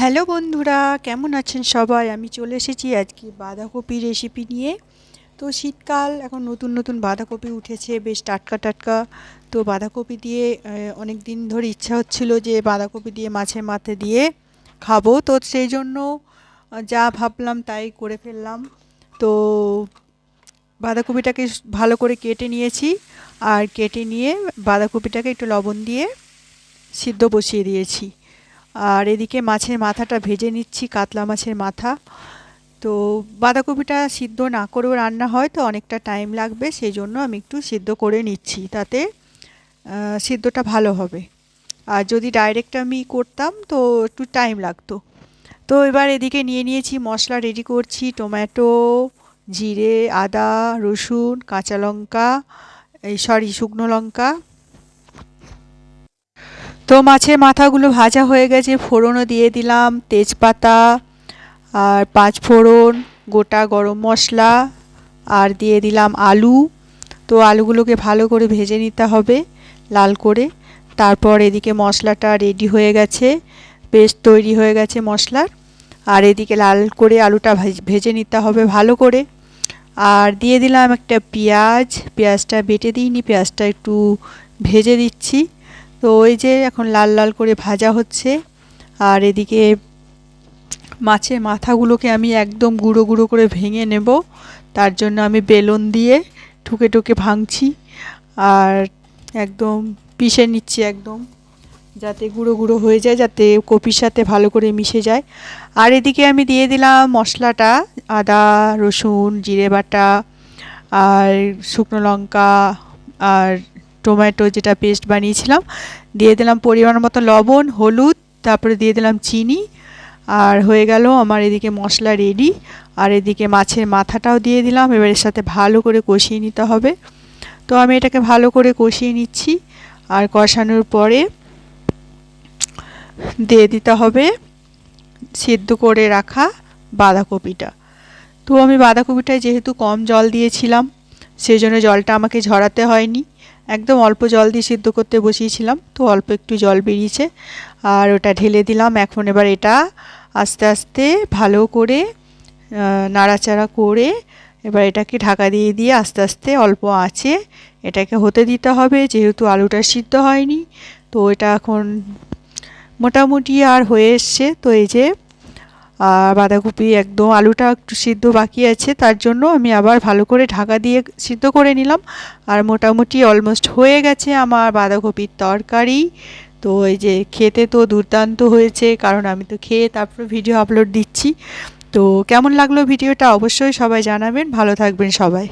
Hello বন্ধুরা, কেমন আছেন সবাই? আমি চলে এসেছি আজকে বাঁধাকপি রেসিপি নিয়ে। তো শীতকাল, এখন নতুন নতুন বাঁধাকপি উঠেছে, বেশ টাটকা টাটকা। তো বাঁধাকপি দিয়ে অনেক দিন ধরে ইচ্ছা হচ্ছিল যে বাঁধাকপি দিয়ে মাছের মাথা দিয়ে খাব। তো সেই জন্য যা ভাবলাম তাই করে ফেললাম। তো বাঁধাকপিটাকে ভালো করে কেটে নিয়েছি আর কেটে নিয়ে বাঁধাকপিটাকে একটু লবণ দিয়ে সিদ্ধ বসিয়ে দিয়েছি। আর এদিকে মাছের মাথাটা ভেজে নিচ্ছি, কাতলা মাছের মাথা। তো বাঁধাকপিটা সিদ্ধ না করেও রান্না হয়, তো অনেকটা টাইম লাগবে সেই জন্য আমি একটু সিদ্ধ করে নিচ্ছি, তাতে সিদ্ধটা ভালো হবে। আর যদি ডাইরেক্ট আমি করতাম, তো একটু টাইম লাগতো। তো এবার এদিকে নিয়ে নিয়েছি মশলা রেডি করছি, টমেটো, জিরে, আদা, রসুন, কাঁচা লঙ্কা, এই সরি শুকনো লঙ্কা। তো মাছের মাথাগুলো ভাজা হয়ে গেছে, ফোড়নও দিয়ে দিলাম, তেজপাতা আর পাঁচ ফোড়ন, গোটা গরম মশলা আর দিয়ে দিলাম আলু। তো আলুগুলোকে ভালো করে ভেজে নিতে হবে লাল করে। তারপর এদিকে মশলাটা রেডি হয়ে গেছে, পেস্ট তৈরি হয়ে গেছে মশলার। আর এদিকে লাল করে আলুটা ভেজে নিতে হবে ভালো করে। আর দিয়ে দিলাম একটা পেঁয়াজ, পেঁয়াজটা বেটে দিইনি, পেঁয়াজটা একটু ভেজে দিচ্ছি। তো ওই যে এখন লাল লাল করে ভাজা হচ্ছে। আর এদিকে মাছের মাথাগুলোকে আমি একদম গুঁড়ো গুঁড়ো করে ভেঙে নেব। তার জন্য আমি বেলন দিয়ে ঠুকে ঠুকে ভাঙছি আর একদম পিষে নিচ্ছি একদম। যাতে গুঁড়ো গুঁড়ো হয়ে যায়, যাতে কপির সাথে ভালো করে মিশে যায়। আর এদিকে আমি দিয়ে দিলাম মশলাটা, আদা, রসুন, জিরে বাটা, আর শুকনো লঙ্কা, আর টমেটো যেটা পেস্ট বানিয়েছিলাম, দিয়ে দিলাম পরিমাণ মতো লবণ, হলুদ, তারপরে দিয়ে দিলাম চিনি, আর হয়ে গেল আমার এদিকে মশলা রেডি আর এদিকে মাছের মাথাটাও দিয়ে দিলাম, এবার এর সাথে ভালো করে কষিয়ে নিতে হবে। তো আমি এটাকে ভালো করে কষিয়ে নিচ্ছি, আর কষানোর পরে দিয়ে দিতে হবে সিদ্ধ করে রাখা বাঁধাকপিটা। তো আমি বাঁধাকপিটায় যেহেতু কম জল দিয়েছিলাম, সেই জন্য জলটা আমাকে ঝরাতে হয়নি। একদম অল্প জল দিয়ে সিদ্ধ করতে বসিয়েছিলাম, তো অল্প একটু জল বেরিয়েছে। আর ওটা ঢেলে দিলাম। এখন এবার এটা আস্তে আস্তে ভালো করে নাড়াচাড়া করে এবার এটাকে ঢাকা দিয়ে দিয়ে আস্তে আস্তে অল্প আঁচে এটাকে হতে দিতে হবে। যেহেতু আলুটা সিদ্ধ হয়নি, তো এটা এখন মোটামুটি আর হয়ে এসছে। তো এই যে বাঁধাকপি একদম আলুটা একটু সিদ্ধ বাকি আছে, তার জন্য আমি আবার ভালো করে ঢাকা দিয়ে সিদ্ধ করে নিলাম। আর মোটামুটি অলমোস্ট হয়ে গেছে আমার বাঁধাকপির তরকারি। তো এই যে খেতে তো দুর্দান্ত হয়েছে, কারণ আমি তো খেয়ে তারপর ভিডিও আপলোড দিচ্ছি। তো কেমন লাগল ভিডিওটা অবশ্যই সবাই জানাবেন। ভালো থাকবেন সবাই।